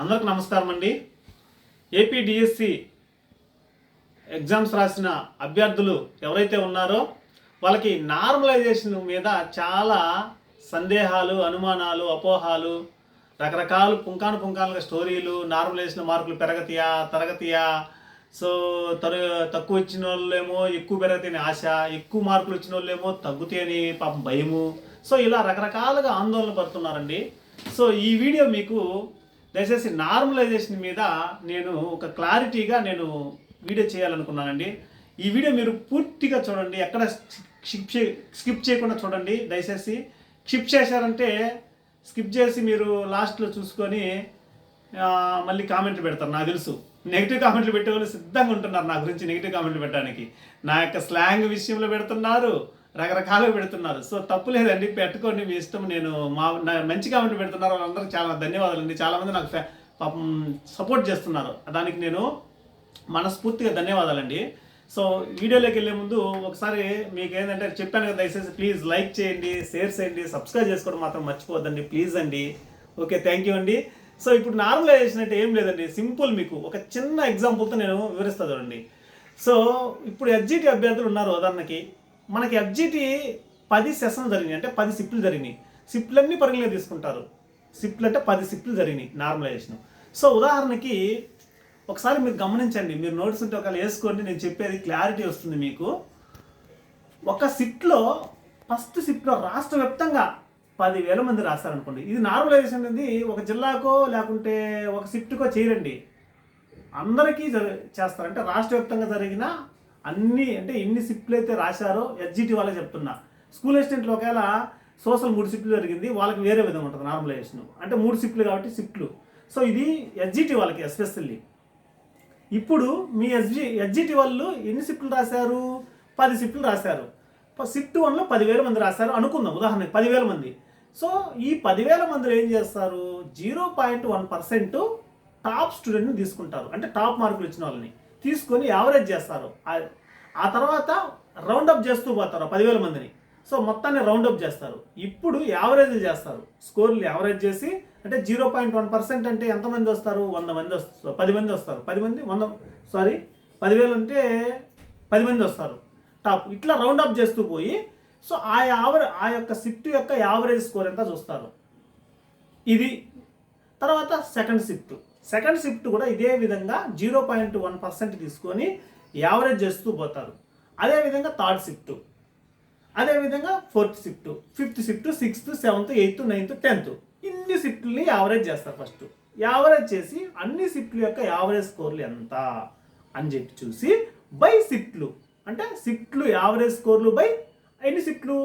అందరికి నమస్కారం అండి. ఏపీడిఎస్సి ఎగ్జామ్స్ రాసిన అభ్యర్థులు ఎవరైతే ఉన్నారో వాళ్ళకి నార్మలైజేషన్ మీద చాలా సందేహాలు అనుమానాలు అపోహాలు రకరకాల పుంకాను పుంకాలుగా స్టోరీలు నార్మలైజేషన్ మార్కులు పెరగతియా తరగతియా సో తరు తక్కువ వచ్చిన వాళ్ళేమో ఎక్కువ పెరగతని ఆశ ఎక్కువ మార్కులు వచ్చిన వాళ్ళేమో తగ్గుతాయని పాపం భయము. సో ఇలా రకరకాలుగా ఆందోళన పడుతున్నారండి. సో ఈ వీడియో మీకు దయచేసి నార్మలైజేషన్ మీద నేను ఒక క్లారిటీగా నేను వీడియో చేయాలనుకున్నానండి. ఈ వీడియో మీరు పూర్తిగా చూడండి. ఎక్కడ స్కిప్ చే స్కిప్ చేయకుండా చూడండి. దయచేసి స్కిప్ చేశారంటే స్కిప్ చేసి మీరు లాస్ట్లో చూసుకొని మళ్ళీ కామెంట్లు పెడతారు. నాకు తెలుసు. నెగిటివ్ కామెంట్లు పెట్టే వాళ్ళు సిద్ధంగా ఉంటున్నారు నా గురించి నెగిటివ్ కామెంట్లు పెట్టడానికి. నా యొక్క స్లాంగ్ విషయంలో పెడుతున్నారు. రకరకాలుగా పెడుతున్నారు. సో తప్పు లేదండి. పెట్టుకోండి మీ ఇష్టం. నేను మా నా మంచి కామెంట్ పెడుతున్నారు వాళ్ళందరికీ చాలా ధన్యవాదాలు అండి. చాలామంది నాకు పాపం సపోర్ట్ చేస్తున్నారు. దానికి నేను మనస్ఫూర్తిగా ధన్యవాదాలండి సో వీడియోలోకి వెళ్ళే ముందు ఒకసారి మీకు ఏంటంటే చెప్పాను కదా దయచేసి ప్లీజ్ లైక్ చేయండి షేర్ చేయండి సబ్స్క్రైబ్ చేసుకోవడం మాత్రం మర్చిపోవద్దండి. ప్లీజ్ అండి. ఓకే థ్యాంక్ యూ అండి. సో ఇప్పుడు నార్మలైజేషన్ అంటే ఏం లేదండి. సింపుల్ మీకు ఒక చిన్న ఎగ్జాంపుల్తో నేను వివరిస్తా చూడండి. సో ఇప్పుడు ఎఫ్జిటి అభ్యర్థులు ఉన్నారు ఉదాహరణకి. మనకి ఎఫ్జిటి పది సెషన్లు జరిగినాయి. అంటే పది సిప్లు జరిగినాయి. సిప్లన్నీ పరిగణలో తీసుకుంటారు. సిప్లు అంటే పది సిప్లు జరిగినాయి నార్మలైజేషన్ సో ఉదాహరణకి ఒకసారి మీరు గమనించండి. మీరు నోట్స్ ఉంటే ఒకవేళ వేసుకోండి. నేను చెప్పేది క్లారిటీ వస్తుంది మీకు. ఒక సిట్లో ఫస్ట్ సిట్లో రాష్ట్ర వ్యాప్తంగా పదివేల మంది రాస్తారనుకోండి ఇది నార్మలైజేషన్ అనేది ఒక జిల్లాకో లేకుంటే ఒక సిఫ్ట్కో చేయరండి అందరికీ జరి చేస్తారంటే రాష్ట్ర వ్యాప్తంగా జరిగిన అన్ని అంటే ఎన్ని సిప్లు అయితే రాశారో ఎస్జిటి వాళ్ళకి చెప్తున్నా. స్కూల్ అసిస్టెంట్లు ఒకవేళ సోషల్ మూడు సిప్లు జరిగింది వాళ్ళకి వేరే విధంగా ఉంటుంది నార్మలైజేషన్. అంటే మూడు సిప్లు కాబట్టి సిప్లు. సో ఇది ఎస్జిటి వాళ్ళకి ఎస్పెషల్లీ ఇప్పుడు మీ ఎస్జి ఎస్జిటి వాళ్ళు ఎన్ని సిప్లు రాశారు? పది సిప్లు రాశారు. సిఫ్ట్ వన్లో పదివేల మంది రాశారు అనుకుందాం ఉదాహరణకి పదివేల మంది. సో ఈ పదివేల మందిలో ఏం చేస్తారు? Zero point one percent top స్టూడెంట్ని తీసుకుంటారు. అంటే టాప్ మార్కులు ఇచ్చిన వాళ్ళని. తీసుకొని యావరేజ్ చేస్తారు. ఆ- తర్వాత రౌండప్ చేస్తూ పోతారు పదివేల మందిని. సో మొత్తాన్ని రౌండప్ చేస్తారు. ఇప్పుడు యావరేజ్ చేస్తారు. స్కోర్లు యావరేజ్ చేసి అంటే జీరో పాయింట్ వన్ పర్సెంట్ అంటే ఎంతమంది వస్తారు? వంద మంది వస్తారు పది మంది వస్తారు. పది మంది వంద సారీ పదివేలు అంటే పది మంది వస్తారు. టాప్ ఇట్లా రౌండప్ చేస్తూ పోయి సో ఆ యావరే ఆ యొక్క షిఫ్ట్ యొక్క యావరేజ్ స్కోర్ ఎంత చూస్తారు? ఇది. తర్వాత సెకండ్ షిఫ్ట్ సెకండ్ షిఫ్ట్ కూడా ఇదే విధంగా జీరో పాయింట్ వన్ పర్సెంట్ తీసుకొని యావరేజ్ చేస్తూ పోతారు. అదేవిధంగా థర్డ్ షిఫ్ట్. అదేవిధంగా fourth shift. Fifth shift sixth seventh eighth ninth tenth. ఇన్ని షిఫ్ట్లని యావరేజ్ చేస్తారు ఫస్ట్. యావరేజ్ చేసి అన్ని షిఫ్ట్ల యొక్క యావరేజ్ స్కోర్లు ఎంత అని చెప్పి చూసి బై షిఫ్ట్లు. అంటే షిఫ్ట్లు యావరేజ్ స్కోర్లు బై ఎన్ని షిఫ్ట్లు?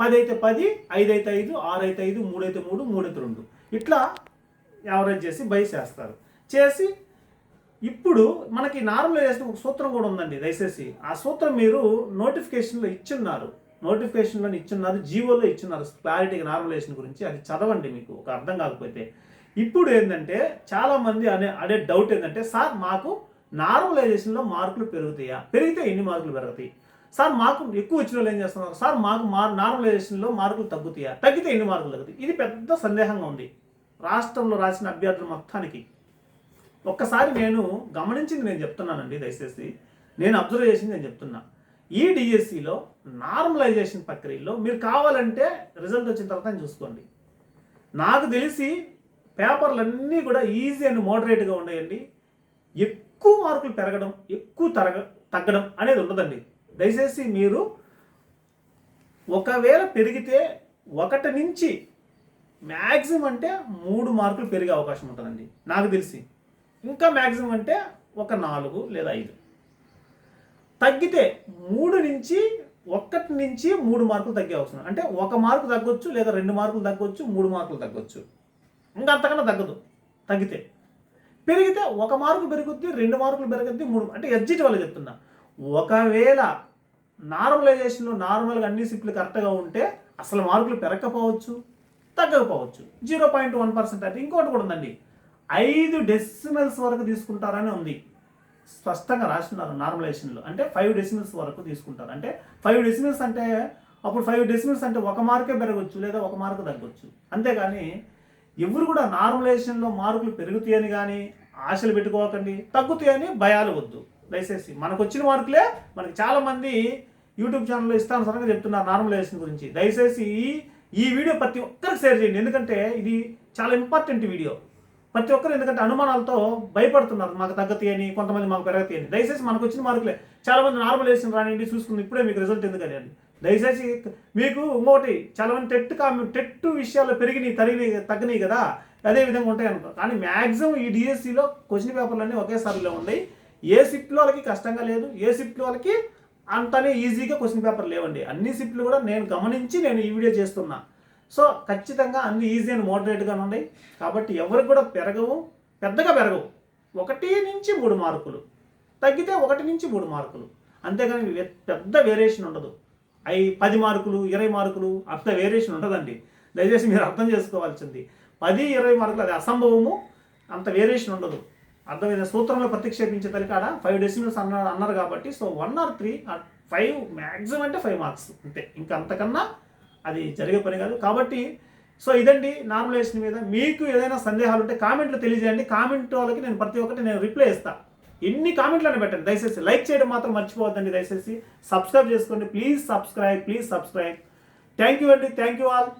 పది అయితే పది ఐదు అయితే ఐదు ఆరు అయితే ఐదు మూడు అయితే మూడు మూడు అయితే రెండు. ఇట్లా యావరేజ్ చేసి బై చేస్తారు. చేసి ఇప్పుడు మనకి నార్మలైజేషన్ ఒక సూత్రం కూడా ఉందండి దయచేసి. ఆ సూత్రం మీరు నోటిఫికేషన్లో ఇచ్చున్నారు. నోటిఫికేషన్లో ఇచ్చున్నారు జీవోలో ఇచ్చున్నారు. క్లారిటీగా నార్మలైజేషన్ గురించి అది చదవండి మీకు ఒక అర్థం కాకపోతే. ఇప్పుడు ఏంటంటే చాలామంది అనే అడే డౌట్ ఏంటంటే సార్ మాకు నార్మలైజేషన్లో మార్కులు పెరుగుతాయా? పెరిగితే ఎన్ని మార్కులు పెరుగుతాయి? సార్ మాకు ఎక్కువ వచ్చిన వాళ్ళు ఏం చేస్తున్నారు? సార్ మాకు మార్ నార్మలైజేషన్లో మార్కులు తగ్గుతాయా? తగ్గితే ఎన్ని మార్కులు తగ్గుతాయి? ఇది పెద్ద సందేహంగా ఉంది. రాష్ట్రంలో రాసిన అభ్యర్థులు మొత్తానికి. ఒక్కసారి నేను గమనించింది నేను చెప్తున్నానండి దయచేసి. నేను అబ్జర్వ్ చేసింది నేను చెప్తున్నా. ఈ డిఎస్సిలో నార్మలైజేషన్ ప్రక్రియలో మీరు కావాలంటే రిజల్ట్ వచ్చిన తర్వాత చూసుకోండి. నాకు తెలిసి పేపర్లన్నీ కూడా ఈజీ అండ్ మోడరేట్గా ఉన్నాయండి ఎక్కువ మార్కులు పెరగడం ఎక్కువ తరగ తగ్గడం అనేది ఉండదండి. దయచేసి మీరు ఒకవేళ పెరిగితే ఒకటి నుంచి మ్యాక్సిమం అంటే మూడు మార్కులు పెరిగే అవకాశం ఉంటుందండి. నాకు తెలిసి. ఇంకా మ్యాక్సిమం అంటే ఒక నాలుగు లేదా ఐదు. తగ్గితే మూడు నుంచి ఒక్కటి నుంచి మూడు మార్కులు తగ్గే అవసరం. అంటే ఒక మార్కు తగ్గొచ్చు లేదా రెండు మార్కులు తగ్గొచ్చు మూడు మార్కులు తగ్గొచ్చు. ఇంకా అంతకన్నా తగ్గదు. తగ్గితే. పెరిగితే ఒక మార్కు పెరుగుద్ది రెండు మార్కులు పెరుగుద్ది మూడు అంటే ఎడ్జిట్ వల్ల చెప్తున్నా. ఒకవేళ నార్మలైజేషన్లో నార్మల్గా అన్ని సిప్లు కరెక్ట్గా ఉంటే అసలు మార్కులు పెరగకపోవచ్చు. తగ్గకపోవచ్చు. జీరో పాయింట్ వన్ పర్సెంట్ అంటే ఇంకోటి కూడా ఉందండి. ఐదు డెసిమల్స్ వరకు తీసుకుంటారని ఉంది. స్పష్టంగా రాస్తున్నారు నార్మలైజేషన్లో. అంటే ఫైవ్ డెసిమల్స్ వరకు తీసుకుంటారు. అంటే ఫైవ్ డెసిమల్స్ అంటే అప్పుడు ఫైవ్ డెసిమల్స్ అంటే ఒక మార్కే పెరగచ్చు లేదా ఒక మార్కు తగ్గొచ్చు. అంతేగాని ఎవరు కూడా నార్మలైజేషన్లో మార్కులు పెరుగుతాయని కానీ ఆశలు పెట్టుకోకండి. తగ్గుతాయని భయాలు వద్దు. దయచేసి మనకు వచ్చిన మార్కులే మనకి చాలామంది యూట్యూబ్ ఛానల్లో ఇష్టానుసారంగా చెప్తున్నారు నార్మలైజేషన్ గురించి. దయచేసి ఈ- వీడియో ప్రతి ఒక్కరికి షేర్ చేయండి. ఎందుకంటే ఇది చాలా ఇంపార్టెంట్ వీడియో. ప్రతి ఒక్కరు ఎందుకంటే అనుమానాలతో భయపడుతున్నారు. మాకు తగ్గతి అని కొంతమంది మాకు పెరగతి అని దయచేసి మనకు వచ్చిన మార్కులే. చాలా మంది నార్మలైజేషన్ రానివ్వండి చూసుకుని ఇప్పుడే మీకు రిజల్ట్ ఎందుకని అండి. దయచేసి మీకు ఇంకోటి చాలా మంది టెట్ కామె టెట్ విషయాల్లో పెరిగినాయి తరిగినాయి తగ్గినాయి కదా. అదే విధంగా ఉంటాయి అనుకో. కానీ మ్యాక్సిమం ఈ డిఎస్సిలో క్వశ్చన్ పేపర్లన్నీ ఒకేసారిలో ఉన్నాయి. ఏ షిఫ్ట్లో వాళ్ళకి కష్టంగా లేదు ఏ షిఫ్ట్లో వాళ్ళకి అంతనే ఈజీగా క్వశ్చన్ పేపర్ లేవండి. అన్ని సిప్లు కూడా నేను గమనించి నేను ఈ వీడియో చేస్తున్నా. సో ఖచ్చితంగా అన్ని ఈజీ అండ్ మోడరేట్గా ఉన్నాయి. కాబట్టి ఎవరికి కూడా పెరగవు. పెద్దగా పెరగవు. ఒకటి నుంచి మూడు మార్కులు. తగ్గితే ఒకటి నుంచి మూడు మార్కులు. అంతేగాని పెద్ద వేరియేషన్ ఉండదు. అవి పది మార్కులు ఇరవై మార్కులు అంత వేరియేషన్ ఉండదండి. దయచేసి మీరు అర్థం చేసుకోవాల్సింది. పది ఇరవై మార్కులు అది అసంభవము. అంత వేరియేషన్ ఉండదు. అర్థమైన సూత్రంలో ప్రతిక్షేపించే తలికాడ ఫైవ్ డెసిమల్స్ అన్నారు అన్నారు కాబట్టి so one or three five maximum అంటే ఫైవ్ మార్క్స్ అంతే. ఇంకా అంతకన్నా అది జరిగే పని కాదు. కాబట్టి సో ఇదండి నార్మలైజేషన్ మీద. మీకు ఏదైనా సందేహాలు ఉంటే కామెంట్లు తెలియజేయండి. కామెంట్ వాళ్ళకి నేను ప్రతి ఒక్కటి నేను రిప్లై ఇస్తాను ఎన్ని కామెంట్లను పెట్టండి. దయచేసి లైక్ చేయడం మాత్రం మర్చిపోవద్దండి దయచేసి. సబ్స్క్రైబ్ చేసుకోండి. Please subscribe please subscribe thank you అండి. Thank you all